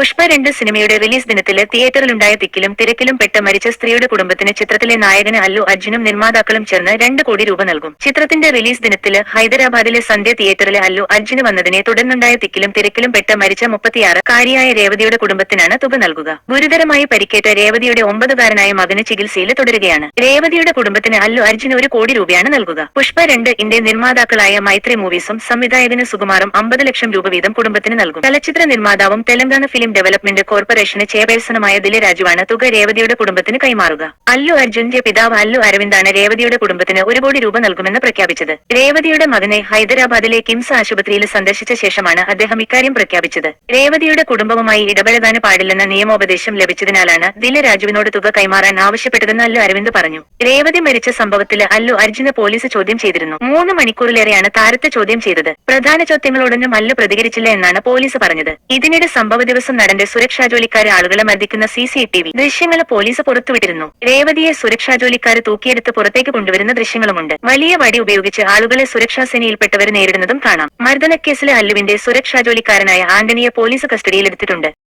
Push Pushpa രണ്ട് സിനിമയുടെ release ദിനത്തിൽ തിയേറ്ററിലുണ്ടായ തിക്കിലും തിരക്കിലും പെട്ട് മരിച്ച സ്ത്രീയുടെ കുടുംബത്തിന് ചിത്രത്തിലെ നായകന് അല്ലു അർജുനും നിർമ്മാതാക്കളും ചേർന്ന് രണ്ട് കോടി രൂപ നൽകും. ചിത്രത്തിന്റെ റിലീസ് ദിനത്തിൽ ഹൈദരാബാദിലെ സന്ധ്യ തിയേറ്ററിലെ അല്ലു അർജുന് വന്നതിനെ തുടർന്നുണ്ടായ തിക്കിലും തിരക്കിലും പെട്ട് മരിച്ച മുപ്പത്തിയാറ് കാരിയായ രേവതിയുടെ കുടുംബത്തിനാണ് തുക നൽകുക. ഗുരുതരമായി പരിക്കേറ്റ രേവതിയുടെ ഒമ്പതുകാരനായ മകന് ചികിത്സയിൽ തുടരുകയാണ്. രേവതിയുടെ കുടുംബത്തിന് അല്ലു അർജുന് ഒരു കോടി രൂപയാണ് നൽകുക. പുഷ്പ രണ്ട് ഇന്ത്യ നിർമ്മാതാക്കളായ മൈത്രി മൂവീസും സംവിധായകന് സുകുമാറും അമ്പത് ലക്ഷം രൂപ വീതം കുടുംബത്തിന് നൽകും. ചലച്ചിത്ര നിർമ്മാതാവും തെലങ്കാന ഫിലിം ഡെവലപ്മെന്റ് കോർപ്പറേഷന് ചെയർപേഴ്സണുമായ ദിലരാജുവാണ് തുക രേവതിയുടെ കുടുംബത്തിന് കൈമാറുക. അല്ലു അർജുന്റെ പിതാവ് അല്ലു അരവിന്ദാണ് രേവതിയുടെ കുടുംബത്തിന് ഒരു കോടി രൂപ നൽകുമെന്ന് പ്രഖ്യാപിച്ചത്. രേവതിയുടെ മകനെ ഹൈദരാബാദിലെ കിംസ് ആശുപത്രിയിൽ സന്ദർശിച്ച ശേഷമാണ് അദ്ദേഹം ഇക്കാര്യം പ്രഖ്യാപിച്ചത്. രേവതിയുടെ കുടുംബവുമായി ഇടപെടാൻ പാടില്ലെന്ന നിയമോപദേശം ലഭിച്ചതിനാലാണ് ദിലരാജുവിനോട് തുക കൈമാറാൻ ആവശ്യപ്പെട്ടതെന്ന് അല്ലു അരവിന്ദ് പറഞ്ഞു. രേവതി മരിച്ച സംഭവത്തിൽ അല്ലു അർജുന് പോലീസ് ചോദ്യം ചെയ്തിരുന്നു. മൂന്ന് മണിക്കൂറിലേറെയാണ് താരത്തെ ചോദ്യം ചെയ്തത്. പ്രധാന ചോദ്യങ്ങളോടൊന്നും അല്ലു പ്രതികരിച്ചില്ല എന്നാണ് പോലീസ് പറഞ്ഞത്. ഇതിനിടെ സംഭവ ദിവസം നടന്റെ സുരക്ഷാ ജോലിക്കാരെ ആളുകളെ മർദ്ദിക്കുന്ന സി സി ടി വി. ദൃശ്യങ്ങൾ പോലീസ് പുറത്തുവിട്ടിരുന്നു. രേവതിയെ സുരക്ഷാ ജോലിക്കാരെ തൂക്കിയെടുത്ത് പുറത്തേക്ക് കൊണ്ടുവരുന്ന ദൃശ്യങ്ങളുമുണ്ട്. വലിയ വടി ഉപയോഗിച്ച് ആളുകളെ സുരക്ഷാ സേനയിൽപ്പെട്ടവരെ നേരിടുന്നതും കാണാം. മർദ്ദനക്കേസിലെ അല്ലുവിന്റെ സുരക്ഷാ ജോലിക്കാരനായ ആന്റണിയെ പോലീസ് കസ്റ്റഡിയിലെടുത്തിട്ടുണ്ട്.